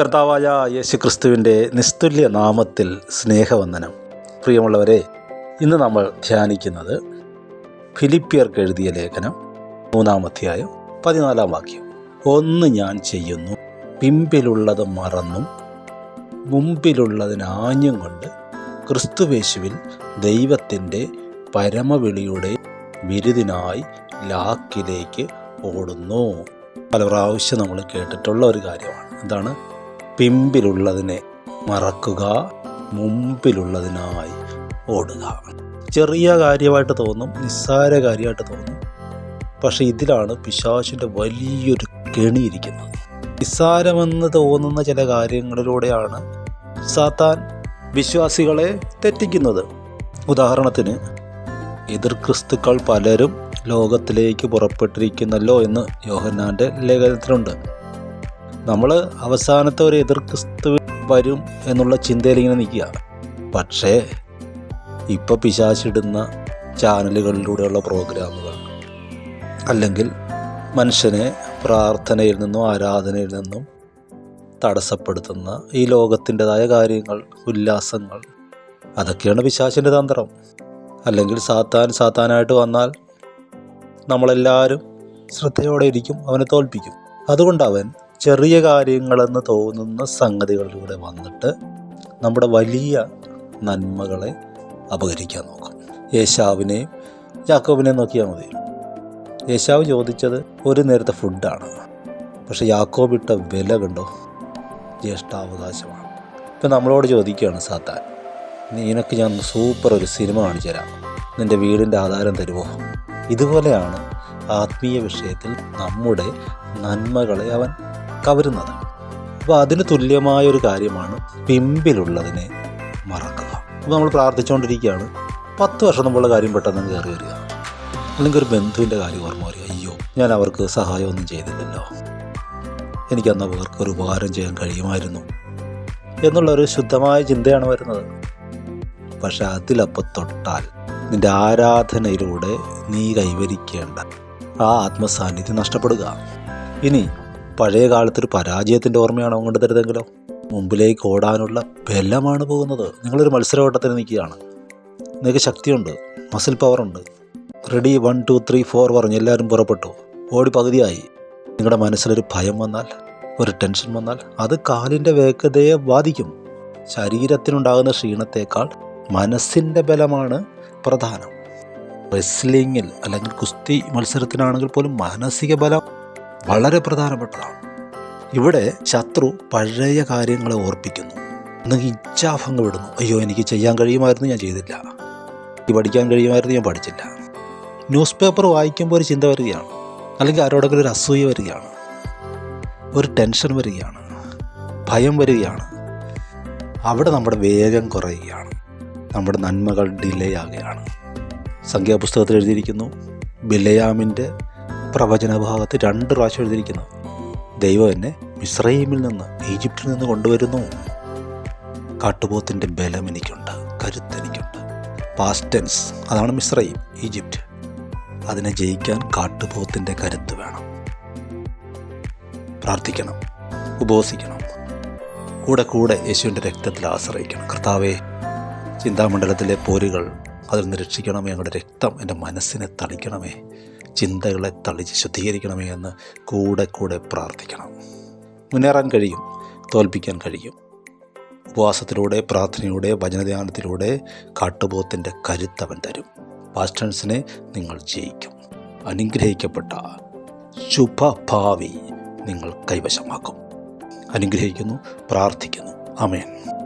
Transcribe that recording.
കർത്താവായ യേശു ക്രിസ്തുവിന്റെ നിസ്തുല്യ നാമത്തിൽ സ്നേഹവന്ദനം. പ്രിയമുള്ളവരെ ഇന്ന് നമ്മൾ ധ്യാനിക്കുന്നത് ഫിലിപ്പിയർക്ക് എഴുതിയ ലേഖനം മൂന്നാമധ്യായം പതിനാലാം വാക്യം. ഒന്ന് ഞാൻ ചെയ്യുന്നു പിമ്പിലുള്ളത് മറന്നും മുമ്പിലുള്ളതിന് ആഞ്ഞും കൊണ്ട് ക്രിസ്തുവേശുവിൽ ദൈവത്തിന്റെ പരമവിളിയുടെ ബിരുദിനായി ലാക്കിലേക്ക് ഓടുന്നു. പല പ്രാവശ്യം നമ്മൾ കേട്ടിട്ടുള്ള ഒരു കാര്യമാണ്. എന്താണ്? പിമ്പിലുള്ളതിനെ മറക്കുക മുമ്പിലുള്ളതിനായി ഓടുക. ചെറിയ കാര്യമായിട്ട് തോന്നും നിസ്സാര കാര്യമായിട്ട് തോന്നും. പക്ഷേ ഇതിലാണ് പിശാശിന്റെ വലിയൊരു കെണിയിരിക്കുന്നത് നിസ്സാരമെന്ന് തോന്നുന്ന ചില കാര്യങ്ങളിലൂടെയാണ് സാത്താൻ വിശ്വാസികളെ തെറ്റിക്കുന്നത്. ഉദാഹരണത്തിന് എതിർ ക്രിസ്തുക്കൾ പലരും ലോകത്തിലേക്ക് പുറപ്പെട്ടിരിക്കുന്നല്ലോ എന്ന് യോഹന്നാന്റെ ലേഖനത്തിലുണ്ട്. നമ്മൾ അവസാനത്തെ ഒരു എതിർ ക്രിസ്തു വരും എന്നുള്ള ചിന്തയിൽ ഇങ്ങനെ നിൽക്കുക. പക്ഷേ ഇപ്പോൾ പിശാശിടുന്ന ചാനലുകളിലൂടെയുള്ള പ്രോഗ്രാമുകൾ അല്ലെങ്കിൽ മനുഷ്യനെ പ്രാർത്ഥനയിൽ നിന്നും ആരാധനയിൽ നിന്നും തടസ്സപ്പെടുത്തുന്ന ഈ ലോകത്തിന്റെതായ കാര്യങ്ങൾ ഉല്ലാസങ്ങൾ അതൊക്കെയാണ് പിശാശിന്റെ തന്ത്രം. അല്ലെങ്കിൽ സാത്താൻ സാത്താനായിട്ട് വന്നാൽ നമ്മളെല്ലാവരും ശ്രദ്ധയോടെ ഇരിക്കും അവനെ തോൽപ്പിക്കും. അതുകൊണ്ട് അവൻ ചെറിയ കാര്യങ്ങളെന്ന് തോന്നുന്ന സംഗതികളിലൂടെ വന്നിട്ട് നമ്മുടെ വലിയ നന്മകളെ അപകരിക്കാൻ നോക്കും. യേശാവിനെയും യാക്കോബിനെയും നോക്കിയാൽ മതി. യേശാവ് ചോദിച്ചത് ഒരു നേരത്തെ ഫുഡാണ്. പക്ഷെ യാക്കോബ് ഇട്ട വില കണ്ടോ? ജ്യേഷ്ഠാവകാശമാണ്. ഇപ്പം നമ്മളോട് ചോദിക്കുകയാണ് സാത്താൻ നിനക്ക് ഞാൻ സൂപ്പർ ഒരു സിനിമ കാണിച്ചു തരാം. നിന്റെ വീടിന്റെ ആധാരം തരുമോ? ഇതുപോലെയാണ് ആത്മീയ വിഷയത്തിൽ നമ്മുടെ നന്മകളെ അവൻ കവരുന്നത്. അപ്പോൾ അതിന് തുല്യമായ ഒരു കാര്യമാണ് പിമ്പിലുള്ളതിനെ മറക്കുക. അപ്പോൾ നമ്മൾ പ്രാർത്ഥിച്ചുകൊണ്ടിരിക്കുകയാണ് പത്ത് വർഷം മുമ്പുള്ള കാര്യം പെട്ടെന്ന് കയറി വരിക. അല്ലെങ്കിൽ ഒരു ബന്ധുവിന്റെ കാര്യം ഓർമ്മ വരിക. അയ്യോ ഞാൻ അവർക്ക് സഹായമൊന്നും ചെയ്തില്ലല്ലോ. എനിക്കന്ന് അവർക്ക് ഒരു ഉപകാരം ചെയ്യാൻ കഴിയുമായിരുന്നു എന്നുള്ള ഒരു ശുദ്ധമായ ചിന്തയാണ് വരുന്നത്. പക്ഷെ അതിലപ്പം തൊട്ടാൽ നിന്റെ ആരാധനയിലൂടെ നീ കൈവരിക്കേണ്ട ആ ആത്മസാന്നിധ്യം നഷ്ടപ്പെടുക. ഇനി പഴയ കാലത്തൊരു പരാജയത്തിന്റെ ഓർമ്മയാണ് അങ്ങോട്ട് തരുതെങ്കിലോ മുമ്പിലേക്ക് ഓടാനുള്ള ബലമാണ് പോകുന്നത്. നിങ്ങളൊരു മത്സരവട്ടത്തിന് നിൽക്കുകയാണ്. നിങ്ങൾക്ക് ശക്തിയുണ്ട് muscle പവറുണ്ട് ready one two three four പറഞ്ഞ് എല്ലാവരും പുറപ്പെട്ടു. ഓടി പകുതിയായി. നിങ്ങളുടെ മനസ്സിലൊരു ഭയം വന്നാൽ ഒരു ടെൻഷൻ വന്നാൽ അത് കാലിന്റെ വേഗതയെ ബാധിക്കും. ശരീരത്തിനുണ്ടാകുന്ന ക്ഷീണത്തേക്കാൾ മനസ്സിന്റെ ബലമാണ് പ്രധാനം. റെസ്ലിങ്ങിൽ അല്ലെങ്കിൽ കുസ്തി മത്സരത്തിനാണെങ്കിൽ പോലും മാനസിക ബലം വളരെ പ്രധാനപ്പെട്ടതാണ്. ഇവിടെ ശത്രു പഴയ കാര്യങ്ങളെ ഓർപ്പിക്കുന്നു. എന്നെങ്കിൽ ഇച്ഛാഭംഗം വിടുന്നു അയ്യോ എനിക്ക് ചെയ്യാൻ കഴിയുമായിരുന്നു ഞാൻ ചെയ്തില്ല. എനിക്ക് പഠിക്കാൻ കഴിയുമായിരുന്നു ഞാൻ പഠിച്ചില്ല. ന്യൂസ് പേപ്പർ വായിക്കുമ്പോൾ ഒരു ചിന്ത വരികയാണ്. അല്ലെങ്കിൽ ആരോടെങ്കിലും ഒരു അസൂയ വരികയാണ്. ഒരു ടെൻഷൻ വരികയാണ്. ഭയം വരികയാണ്. അവിടെ നമ്മുടെ വേഗം കുറയുകയാണ്. നമ്മുടെ നന്മകൾ ഡിലേ ആകുകയാണ്. സംഖ്യാപുസ്തകത്തിൽ എഴുതിയിരിക്കുന്നു ബിലയാമിന്റെ പ്രവചന ഭാഗത്ത് രണ്ട് പ്രാവശ്യം എഴുതിയിരിക്കുന്നു. ദൈവം എന്നെ മിസ്രൈമിൽ നിന്ന് ഈജിപ്തിൽ നിന്ന് കൊണ്ടുവരുന്നു. കാട്ടുപോത്തിന്റെ ബലം എനിക്കുണ്ട് കരുത്ത് എനിക്കുണ്ട്. പാസ്റ്റൻസ് അതാണ് മിസ്രൈം ഈജിപ്റ്റ് അതിനെ ജയിക്കാൻ കാട്ടുപോത്തിന്റെ കരുത്ത് വേണം. പ്രാർത്ഥിക്കണം ഉപവസിക്കണം. കൂടെ കൂടെ യേശുവിന്റെ രക്തത്തിൽ ആശ്രയിക്കണം. കർത്താവെ ചിന്താമണ്ഡലത്തിലെ പോരുകൾ അതിൽ നിന്ന് രക്ഷിക്കണമേ. ഞങ്ങളുടെ രക്തം എന്റെ മനസ്സിനെ തളിക്കണമേ. ചിന്തകളെ തളിച്ച് ശുദ്ധീകരിക്കണമേ എന്ന് കൂടെ കൂടെ പ്രാർത്ഥിക്കണം. മുന്നേറാൻ കഴിയും തോൽപ്പിക്കാൻ കഴിയും. ഉപവാസത്തിലൂടെ പ്രാർത്ഥനയിലൂടെ വചനധ്യാനത്തിലൂടെ കാട്ടുപോത്തിന്റെ കരുത്തവൻ തരും. പാസ്റ്റൻസിനെ നിങ്ങൾ ജയിക്കും. അനുഗ്രഹിക്കപ്പെട്ട ശുഭഭാവി നിങ്ങൾ കൈവശമാക്കും. അനുഗ്രഹിക്കുന്നു പ്രാർത്ഥിക്കുന്നു. അമേൻ